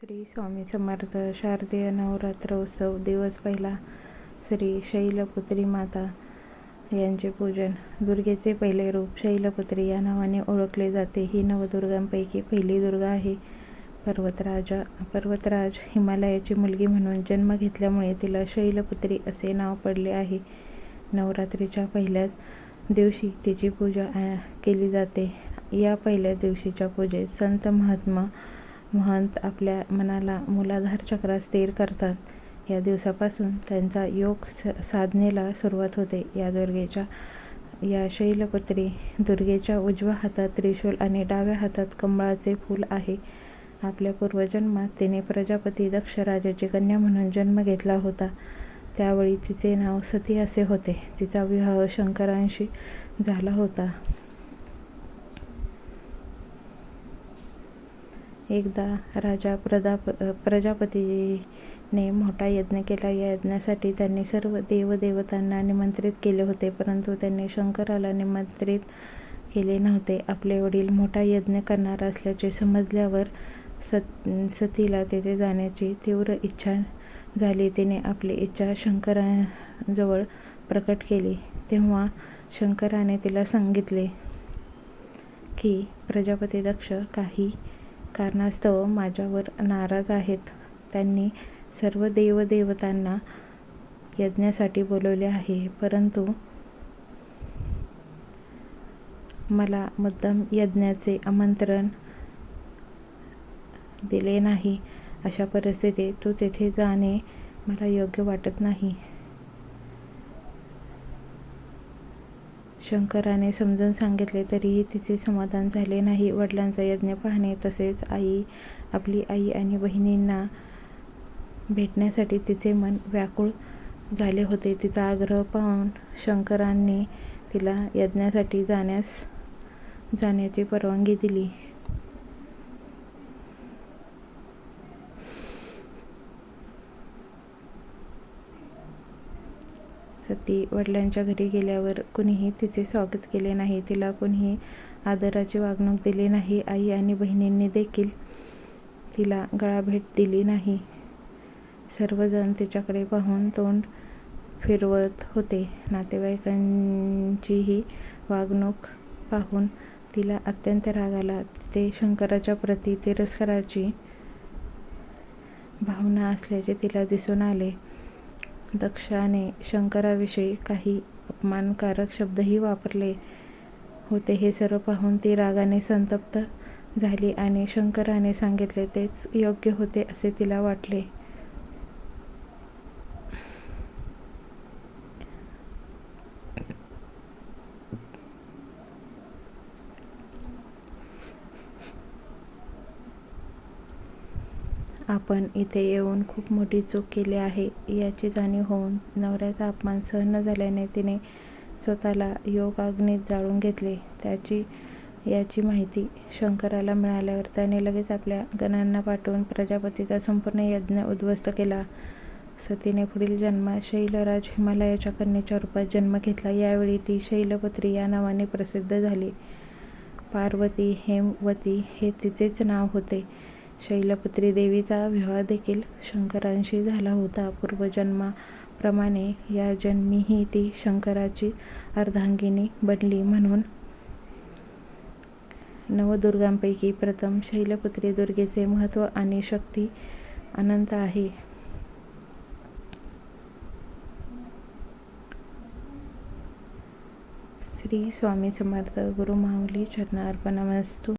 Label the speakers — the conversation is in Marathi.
Speaker 1: श्री स्वामी समर्थ शारदीय नवरात्र उत्सव दिवस पहिला श्री शैलपुत्री माता यांचे पूजन. दुर्गेचे पहिले रूप शैलपुत्री या नावाने ओळखले जाते. ही नवदुर्गांपैकी पहिली दुर्गा आहे. पर्वतराजा पर्वतराज हिमालयाची मुलगी म्हणून जन्म घेतल्यामुळे तिला शैलपुत्री असे नाव पडले आहे. नवरात्रीच्या पहिल्याच दिवशी तिची पूजा केली जाते. या पहिल्या दिवशीच्या पूजेत संत महात्मा महंत आपल्या मनाला मूलाधार चक्रात स्थिर करतात. या दिवसापासून त्यांचा योग स साधनेला सुरुवात होते. या दुर्गेच्या या शैलपुत्री दुर्गेच्या उजव्या हातात त्रिशूल आणि डाव्या हातात कमळाचे फूल आहे. आपल्या पूर्वजन्मात तिने प्रजापती दक्ष राजाची कन्या म्हणून जन्म घेतला होता. त्यावेळी तिचे नाव सती असे होते. तिचा विवाह शंकरांशी झाला होता. एकदा राजा प्रदाप प्रजापतीने मोठा यज्ञ केला. या यज्ञासाठी त्यांनी सर्व देवदेवतांना निमंत्रित केले होते परंतु त्यांनी शंकराला निमंत्रित केले नव्हते. आपले वडील मोठा यज्ञ करणार असल्याचे समजल्यावर सत सतीला तेथे जाण्याची तीव्र इच्छा झाली. तिने आपली इच्छा शंकराजवळ प्रकट केली. तेव्हा शंकराने तिला सांगितले की प्रजापती दक्ष काही कारणास्तव माझ्यावर नाराज आहेत. त्यांनी सर्व देवदेवतांना यज्ञासाठी बोलवले आहे. परंतु मला मुद्दाम यज्ञाचे आमंत्रण दिले नाही. अशा परिस्थितीत तू तेथे जाणे मला योग्य वाटत नाही. शंकराने समजून सांगितले तरीही तिचे समाधान झाले नाही. वडिलांचा यज्ञ पाहणे तसेच आई आपली आई आणि बहिणींना भेटण्यासाठी तिचे मन व्याकुळ झाले होते. तिचा आग्रह पाहून शंकरांनी तिला यज्ञासाठी जाण्यास जाण्याची परवानगी दिली. सती वडिलांच्या घरी गेल्यावर कुणीही तिचे स्वागत केले नाही तिला कुणीही आदराची वागणूक दिली नाही आई आणि बहिणींनी देखील तिला गळाभेट दिली नाही. सर्वजण तिच्याकडे पाहून तोंड फिरवत होते. नातेवाईकांचीही वागणूक पाहून तिला अत्यंत राग आला. ते शंकराच्या प्रती तिरस्काराची भावना असल्याचे तिला दिसून आले. दक्षाने शंकराविषयी काही अपमानकारक शब्दही वापरले होते. हे सर्व पाहून ती रागाने संतप्त झाली आणि शंकराने सांगितले तेच योग्य होते असे तिला वाटले. आपण इथे येऊन खूप मोठी चूक केली आहे. याची जाणीव होऊन नवऱ्याचा अपमान सहन न झाल्याने तिने स्वतःला योगाग्नीत जाळून घेतले. त्याची याची माहिती शंकराला मिळाल्यावर त्याने लगेच आपल्या गणांना पाठवून प्रजापतीचा संपूर्ण यज्ञ उद्ध्वस्त केला. सतीने पुढील जन्मात शैलराज हिमालयाच्या कन्येच्या रूपात जन्म घेतला. यावेळी ती शैलपुत्री या नावाने प्रसिद्ध झाली. पार्वती हेमवती हे तिचेच नाव होते. शैलपुत्री देवीचा विवाह देखील शंकरांशी झाला होता. पूर्वजन्माप्रमाणे या जन्मीही ती शंकराची अर्धांगिनी बनली म्हणून नवदुर्गांपैकी प्रथम शैलपुत्री दुर्गेचे महत्त्व आणि शक्ती अनंत आहे. श्री स्वामी समर्थ गुरु माऊली चरणार्पणमस्तु.